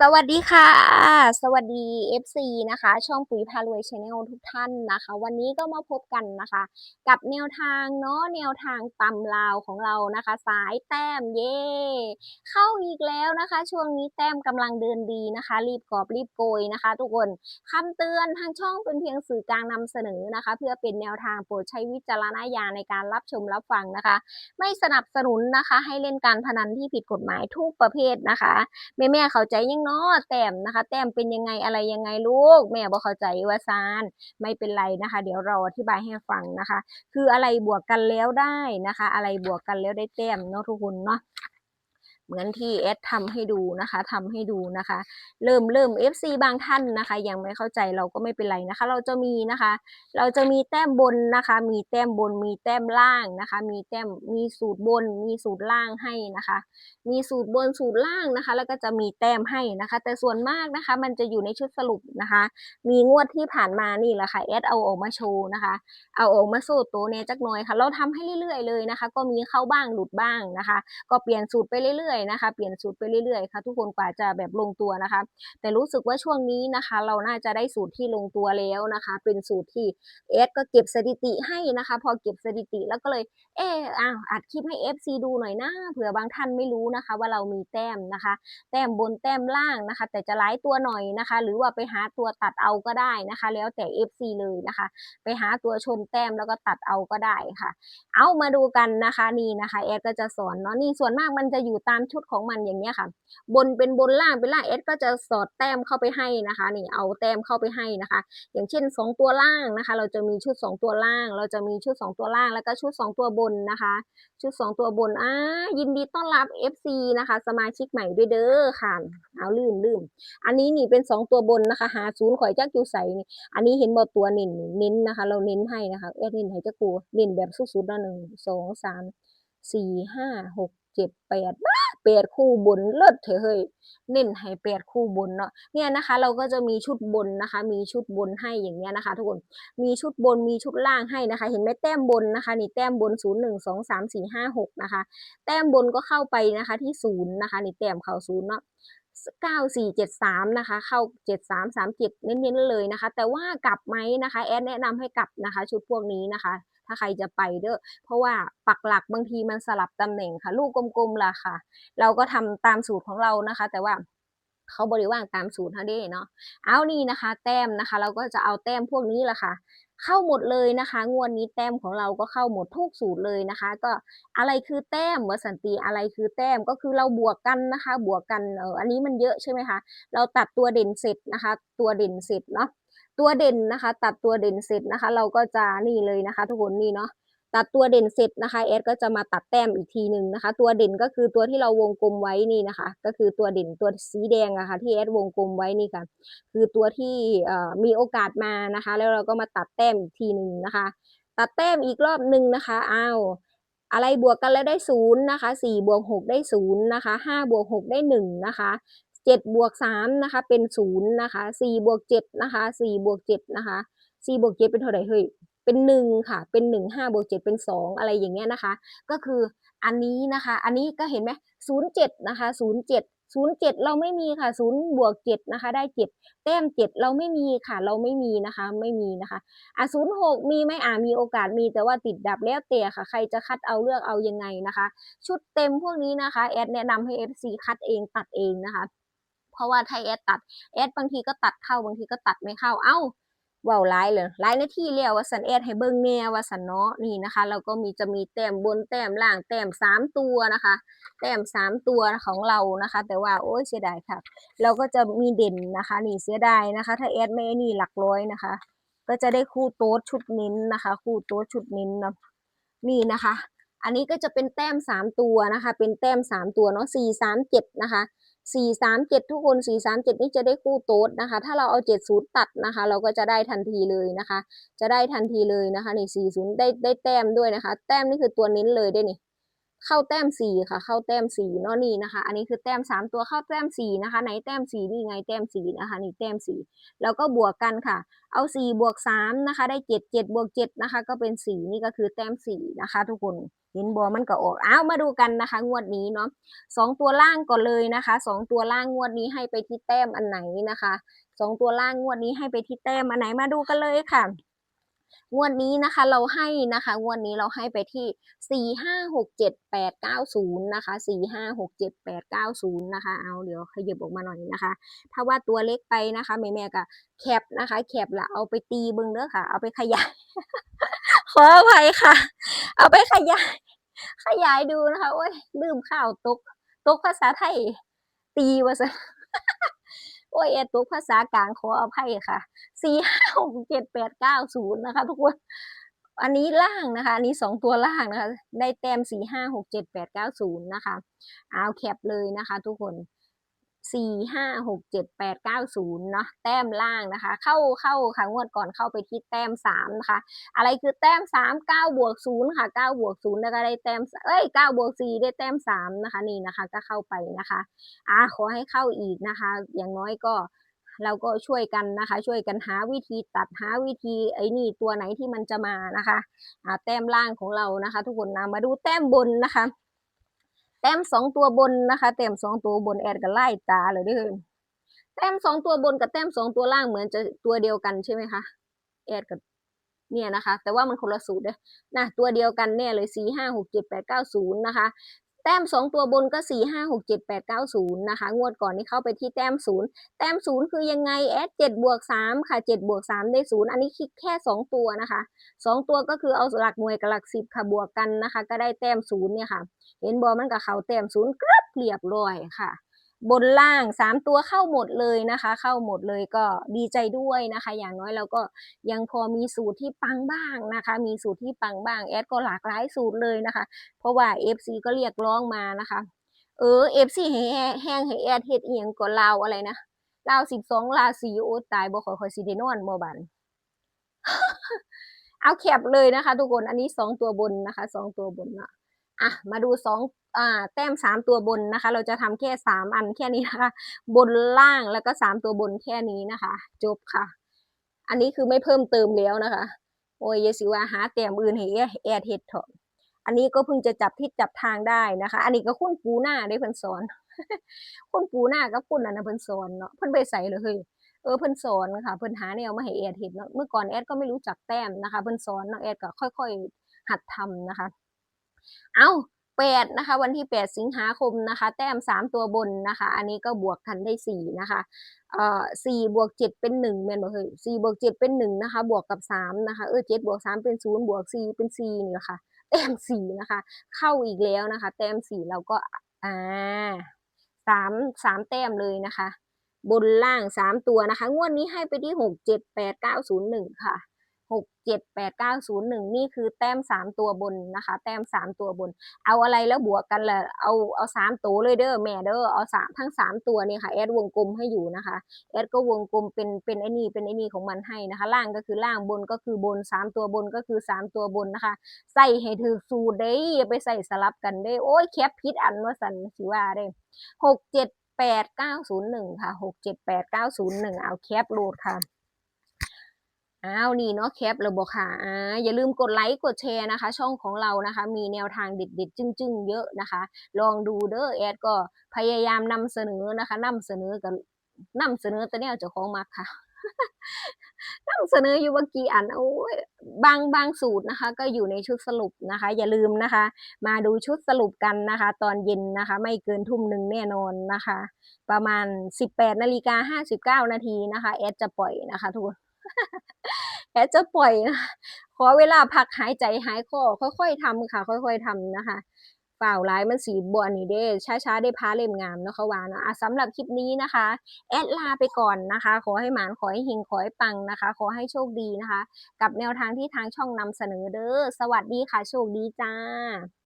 สวัสดีค่ะ สวัสดี FC นะคะ ช่องปุ๋ยพารวยชาแนลทุกท่านนะคะ วันนี้ก็มาพบกันนะคะ กับแนวทางเนาะแนวทางตำลาวของเรานะคะ สายแต้มเย่เข้าอีกแล้วนะคะ ช่วงนี้แต้มกำลังเดินดีนะคะ รีบกอบรีบโกยนะคะ ทุกคนคำเตือนทางช่องเป็นเพียงสื่อกลางนำเสนอนะคะ เพื่อเป็นแนวทางโปรดใช้วิจารณญาณในการรับชมรับฟังนะคะ ไม่สนับสนุนนะคะ ให้เล่นการพนันที่ผิดกฎหมายทุกประเภทนะคะแม่แม่เข้าใจยังเนาะแต้มนะคะ แต้มเป็นยังไงอะไรยังไงลูก แม่บ่เข้าใจว่าซานไม่เป็นไรนะคะ เดี๋ยวเราอธิบายให้ฟังนะคะ คืออะไรบวกกันแล้วได้นะคะ อะไรบวกกันแล้วได้แต้มเนาะทุกคนเนาะ เหมือนที่เอสทำให้ดูนะคะทำให้ดูนะคะ เริ่มเริ่ม FC บางท่านนะคะ ยังไม่เข้าใจเราก็ไม่เป็นไรนะคะ เราจะมีนะคะ เราจะมีแต้มบนนะคะ มีแต้มบนมีแต้มล่างนะคะ มีแต้มมีสูตรบน มีสูตรล่างให้นะคะ มีสูตรบนสูตรล่างนะคะ แล้วก็จะมีแต้มให้นะคะ แต่ส่วนมากนะคะ มันจะอยู่ในชุดสรุปนะคะ มีงวดที่ผ่านมานี่แหละค่ะแอดเอาออกมาโชว์นะคะ เอาออกมาโซ่ตัวเนจักหน่อยค่ะ เราทำให้เรื่อยๆเลยนะคะ ก็มีเข้าบ้างหลุดบ้างนะคะ ก็เปลี่ยนสูตรไปเรื่อยๆนะคะ เปลี่ยนสูตรไปเรื่อยๆค่ะทุกคนกว่าจะแบบลงตัวนะคะ แต่รู้สึกว่าช่วงนี้นะคะ เราน่าจะได้สูตรที่ลงตัวแล้วนะคะ เป็นสูตรที่เอสก็เก็บสถิติให้นะคะ พอเก็บสถิติแล้วก็เลย เอออ้าวอัดคลิปให้ FC ดูหน่อยนะเผื่อบางท่านไม่รู้นะคะ ว่าเรามีแต้มนะคะ แต้มบนแต้มล่างนะคะ แต่จะหลายตัวหน่อยนะคะ หรือว่าไปหาตัวตัดเอาก็ได้นะคะ แล้วแต่ FC เลยนะคะ ไปหาตัวชนแต้มแล้วก็ตัดเอาก็ได้ค่ะ เอามาดูกันนะคะนี่นะคะแอดก็จะสอนเนาะนี่ส่วนมากมันจะอยู่ตามชุดของมันอย่างเงี้ยค่ะ บนเป็นบนล่างเป็นล่างแอดก็จะสอดแต้มเข้าไปให้นะคะนี่เอาแต้มเข้าไปให้นะคะ อย่างเช่น 2 ตัวล่างนะคะ เราจะมีชุด 2 ตัวล่าง เราจะมีชุด 2 ตัวล่างแล้วก็ชุด 2 ตัวบนนะคะ ชุด 2 ตัวบนอ่ายินดีต้อนรับ FC นะคะ สมาชิกใหม่ด้วยเด้อค่ะเอาลืมลืมอันนี้นี่เป็น 2 ตัวบนนะคะ หาศูนย์ข่อยจักอยู่ใส่นี่อันนี้เห็นบอตัวเน้นนี่เน้นนะคะ เราเน้นให้นะคะเอ้เน้นให้จักกูเน้นแบบสุดๆนะหนึ่งสองสามสี่ห้าหกเจ็ดแปดบ้า แปดคู่บนเลิศเถอะเฮ้ยเน้นให้แปดคู่บนเนาะเนี่ยนะคะ เราก็จะมีชุดบนนะคะ มีชุดบนให้อย่างเงี้ยนะคะ ทุกคนมีชุดบนมีชุดล่างให้นะคะ เห็นไหมแต้มบนนะคะ นี่แต้มบนศูนย์หนึ่งสองสามสี่ห้าหกนะคะ แต้มบนก็เข้าไปนะคะที่ศูนย์นะคะ นี่แต้มเข้าศูนย์เนาะเก้าสี่เจ็ดสามนะคะ เข้าเจ็ดสามสามเจ็ดเน้นๆเลยนะคะ แต่ว่ากลับไหมนะคะ แอดแนะนำให้กลับนะคะ ชุดพวกนี้นะคะ ถ้าใครจะไปเด้อเพราะว่าปักหลักบางทีมันสลับตำแหน่งค่ะ ลูกกลมๆล่ะค่ะ เราก็ทำตามสูตรของเรานะคะ แต่ว่าเขาบริว่างตามสูตรเขาได้เนาะ เอานี่นะคะ แต้มนะคะ เราก็จะเอาแต้มพวกนี้แหละค่ะ เข้าหมดเลยนะคะ งวดนี้แต้มของเราก็เข้าหมดทุกสูตรเลยนะคะ ก็อะไรคือแต้มวสันตีอะไรคือแต้มก็คือเราบวกกันนะคะ บวกกันเอออันนี้มันเยอะใช่ไหมคะ เราตัดตัวเด่นเสร็จนะคะ ตัวเด่นเสร็จเนาะ ตัวเด่นนะคะ ตัดตัวเด่นเสร็จนะคะ เราก็จะนี่เลยนะคะ ทุกคนนี่เนาะตัดตัวเด่นเสร็จนะคะเอสก็จะมาตัดแต้มอีกทีหนึ่งนะคะ ตัวเด่นก็คือตัวที่เราวงกลมไว้นี่นะคะ ก็คือตัวเด่นตัวสีแดงอะคะ่ะที่เอสวงกลมไว้นี่ค่ะ คือตัวที่มีโอกาสมานะคะ แล้วเราก็มาตัดแต้มอีกทีหนึ่งนะคะ ตัดแต้มอีกรอบหนึ่งนะคะอ้าวอะไรบวกกันแล้วได้ศูนย์นะคะสี่บวกหกได้ศูนย์นะคะห้าบวกหกได้หนึ่งนะคะ เจ็ดบวกสามนะคะ เป็นศูนย์นะคะสี่บวกเจ็ดนะคะสี่บวกเจ็ดนะคะสี่บวกเจ็ดเป็นเท่าไหร่เฮ้ยเป็นหนึ่งค่ะ เป็นหนึ่งห้าบวกเจ็ดเป็นสองอะไรอย่างเงี้ยนะคะ ก็คืออันนี้นะคะ อันนี้ก็เห็นไหมศูนย์เจ็ดนะคะศูนย์เจ็ดศูนย์เจ็ดเราไม่มีค่ะศูนย์บวกเจ็ดนะคะ ได้เจ็ดแต้มเจ็ดเราไม่มีค่ะ เราไม่มีนะคะ ไม่มีนะคะ อะศูนย์หกมีไหมอ่ามีโอกาสมีแต่ว่าติดดับแล้วแต่ค่ะ ใครจะคัดเอาเลือกเอายังไงนะคะ ชุดเต็มพวกนี้นะคะ แอดแนะนำให้ FC คัดเองตัดเองนะคะ เพราะว่าถ้าแอดตัดแอดบางทีก็ตัดเข้าบางทีก็ตัดไม่เข้าเอ้าเว้าร้ายเลยร้ายหน้าที่แล้วว่าสันเอ็ดให้เบิ่งแน่ว่าสันเนาะนี่นะคะ เราก็มีจะมีแต้มบนแต้มล่างแต้มสามตัวนะคะ แต้มสามตัวของเรานะคะ แต่ว่าโอ้ยเสียดายค่ะ เราก็จะมีเด่นนะคะ นี่เสียดายนะคะ ถ้าแอดไม่นี่หลักร้อยนะคะ ก็จะได้คู่โต๊ดชุดนิ้นนะคะ คู่โต๊ดชุดนิ้นเนาะนี่นะคะ อันนี้ก็จะเป็นแต้มสามตัวนะคะ เป็นแต้มสามตัวเนาะสี่สามเจ็ดนะคะ สี่สามเจ็ดทุกคนสี่สามเจ็ดนี่จะได้คู่โต๊ดนะคะ ถ้าเราเอาเจ็ดศูนย์ตัดนะคะ เราก็จะได้ทันทีเลยนะคะ จะได้ทันทีเลยนะคะนี่สี่ศูนย์ได้ได้แต้มด้วยนะคะ แต้มนี่คือตัวเน้นเลยได้นี่ เข้าแต้มสี่ค่ะ เข้าแต้มสี่เนาะนี่นะคะ อันนี้คือแต้มสามตัวเข้าแต้มสี่นะคะ ไหนแต้มสี่นี่ไงแต้มสี่นะคะนี่แต้มสี่แล้วก็บวกกันค่ะ เอาสี่บวกสามนะคะ ได้เจ็ดเจ็ดบวกเจ็ดนะคะ ก็เป็นสี่นี่ก็คือแต้มสี่นะคะ ทุกคนเห็นบอมันก็ออกอ้าวมาดูกันนะคะ งวดนี้เนาะสองตัวล่างก่อนเลยนะคะสองตัวล่างงวดนี้ให้ไปที่แต้มอันไหนนะคะสองตัวล่างงวดนี้ให้ไปที่แต้มอันไหนมาดูกันเลยค่ะ งวดนี้นะคะเราให้นะคะงวดนี้เราให้ไปที่สี่ห้าหกเจ็ดแปดเก้าศูนย์นะคะสี่ห้าหกเจ็ดแปดเก้าศูนย์นะคะเอาเดี๋ยวขยับออกมาหน่อยนะคะ ถ้าว่าตัวเล็กไปนะคะแม่แม่ๆก็แคปนะคะแคปละเอาไปตีเบิ้งเด้อค่ะ เอาไปขยายขออภัยค่ะ เอาไปขยาย ขยายดูนะคะโอ้ยลืมข่าวตกตกภาษาไทยตีว่าซะ โอ้ยเอดตกภาษากลางขออภัยค่ะสี่ห้าหกเจ็ดแปดเก้าศูนย์นะคะ ทุกคนอันนี้ล่างนะคะ อันนี้สองตัวล่างนะคะ ได้แต้มสี่ห้าหกเจ็ดแปดเก้าศูนย์นะคะ เอาแคปเลยนะคะ ทุกคน สี่ห้าหกเจ็ดแปดเก้าศูนย์เนาะแต้มล่างนะคะ เข้าเข้าค่ะงวดก่อนเข้าไปที่แต้มสามนะคะ อะไรคือแต้มสามเก้าบวกศูนย์ค่ะเก้าบวกศูนย์แล้วก็ได้แต้มเอ้ยเก้าบวกสี่ได้แต้มสามนะคะนี่นะคะก็เข้าไปนะคะอ่าขอให้เข้าอีกนะคะ อย่างน้อยก็เราก็ช่วยกันนะคะ ช่วยกันหาวิธีตัดหาวิธีไอ้นี่ตัวไหนที่มันจะมานะคะอ่าแต้มล่างของเรานะคะ ทุกคนนะมาดูแต้มบนนะคะ แต้มสองตัวบนนะคะแต้มสองตัวบนแอดกับไล่ตาเลยด้วยแต้มสองตัวบนกับแต้มสองตัวล่างเหมือนจะตัวเดียวกันใช่ไหมคะแอดกับเนี่ยนะคะ แต่ว่ามันคนละสูตรเลยนะตัวเดียวกันแน่เลยสี่ห้าหกเจ็ดแปดเก้าศูนย์นะคะ แต้มสองตัวบนก็สี่ห้าหกเจ็ดแปดเก้าศูนย์นะคะ งวดก่อนนี่เข้าไปที่แต้มศูนย์แต้มศูนย์คือยังไงแอดเจ็ดบวกสามค่ะเจ็ดบวกสามได้ศูนย์อันนี้คิดแค่สองตัวนะคะสองตัวก็คือเอาหลักหน่วยกับหลักสิบค่ะบวกกันนะคะ ก็ได้แต้มศูนย์เนี่ยค่ะ เห็นบอมันกับเขาแต้มศูนย์กรับเรียบร้อยค่ะ บนล่างสามตัวเข้าหมดเลยนะคะ เข้าหมดเลยก็ดีใจด้วยนะคะ อย่างน้อยเราก็ยังพอมีสูตรที่ปังบ้างนะคะ มีสูตรที่ปังบ้างแอดก็หลากหลายสูตรเลยนะคะ เพราะว่า FC ก็เรียกร้องมานะคะ เออ FC ให้แห้งให้แอดเฮ็ดอียงก็ลาวอะไรนะลาวสิบสองลาสีโอตายบ่ขอยคอยสิได้นอนบ่บันเอาแคปเลยนะคะ ทุกคนอันนี้สองตัวบนนะคะสองตัวบนเนาะ อะมาดูสองอ่าแต้มสามตัวบนนะคะ เราจะทำแค่สามอันแค่นี้นะคะ บนล่างแล้วก็สามตัวบนแค่นี้นะคะ จบค่ะ อันนี้คือไม่เพิ่มเติมแล้วนะคะ โอ้ยอยสิว่าหาแต้มอื่นให้แอดเฮ็ดเถอะอันนี้ก็เพิ่งจะจับทิศจับทางได้นะคะ อันนี้ก็คุณปูหน้าได้เพิ่นสอน คุณปูหน้ากับคุณอันนะเพิ่นสอนเนาะเพิ่นไปใส่เลยเฮ้ยเออเพิ่นสอนค่ะเพิ่นหาแนวมาให้แอดเห็นเนาะเมื่อก่อนแอดก็ไม่รู้จักแต้มนะคะเพิ่นสอนเนาะแอดก็ค่อย ๆ หัดทำนะคะ เอาแปดนะคะ วันที่แปดสิงหาคมนะคะ แต้มสามตัวบนนะคะ อันนี้ก็บวกกันได้สี่นะคะเอ่อสี่บวกเจ็ดเป็นหนึ่งแม่นบ่เฮ้ยสี่บวกเจ็ดเป็นหนึ่งนะคะ บวกกับสามนะคะเออเจ็ดบวกสามเป็นศูนย์บวกสี่เป็นสี่นี่แหละค่ะแต้มสี่นะคะ เข้าอีกแล้วนะคะ แต้มสี่เราก็อ่าสามสามแต้มเลยนะคะ บนล่างสามตัวนะคะ งวดนี้ให้ไปที่หกเจ็ดแปดเก้าศูนย์หนึ่งค่ะ หกเจ็ดแปดเก้าศูนย์หนึ่งนี่คือแต้มสามตัวบนนะคะ แต้มสามตัวบน เอาอะไรแล้วบวกกันละเอาเอาสามตัวเลยเด้อแม่เด้อเอาสามทั้งสามตัวนี่ค่ะแอดวงกลมให้อยู่นะคะแอดก็วงกลมเป็นเป็นไอ้นี่เป็นไอ้นี่ของมันให้นะคะ ล่างก็คือล่างบนก็คือบนสามตัวบนก็คือสามตัวบนนะคะ ใส่ให้ถือสูตรได้อย่าไปใส่สลับกันได้โอ้ยแคปพิษอันว่าสันสิว่าได้หกเจ็ดแปดเก้าศูนย์หนึ่งค่ะหกเจ็ดแปดเก้าศูนย์หนึ่งเอาแคปโหลดค่ะ อ้าวนี่เนาะแคปเลยบอกค่ะอ่าอย่าลืมกดไลค์กดแชร์นะคะ ช่องของเรานะคะ มีแนวทางเด็ดๆจึ้งๆ เยอะนะคะ ลองดูเด้อแอดก็พยายามนำเสนอนะคะนำเสนอกับนำเสนอแต่เนี่ยเจ้าของมักค่ะนำเสนออยู่เมื่อกี้อันโอ้ยบางบางสูตรนะคะ ก็อยู่ในชุดสรุปนะคะ อย่าลืมนะคะ มาดูชุดสรุปกันนะคะ ตอนเย็นนะคะ ไม่เกินทุ่มหนึ่งแน่นอนนะคะ ประมาณ 18นาฬิกา59นาทีนะคะแอดจะปล่อยนะคะทุกคน แอดจะปล่อยนะขอเวลาพักหายใจหายคอค่อย ๆทำค่ะ ค่อย ๆทำนะคะเปล่าร้ายมันสีบวนนี่เด้ช้าๆได้พาเล่มงามเนาะเขาว่านะะสำหรับคลิปนี้นะคะ แอดลาไปก่อนนะคะ ขอให้หมานขอให้เฮงขอให้ปังนะคะ ขอให้โชคดีนะคะ กับแนวทางที่ทางช่องนำเสนอเด้อสวัสดีค่ะ โชคดีจ้า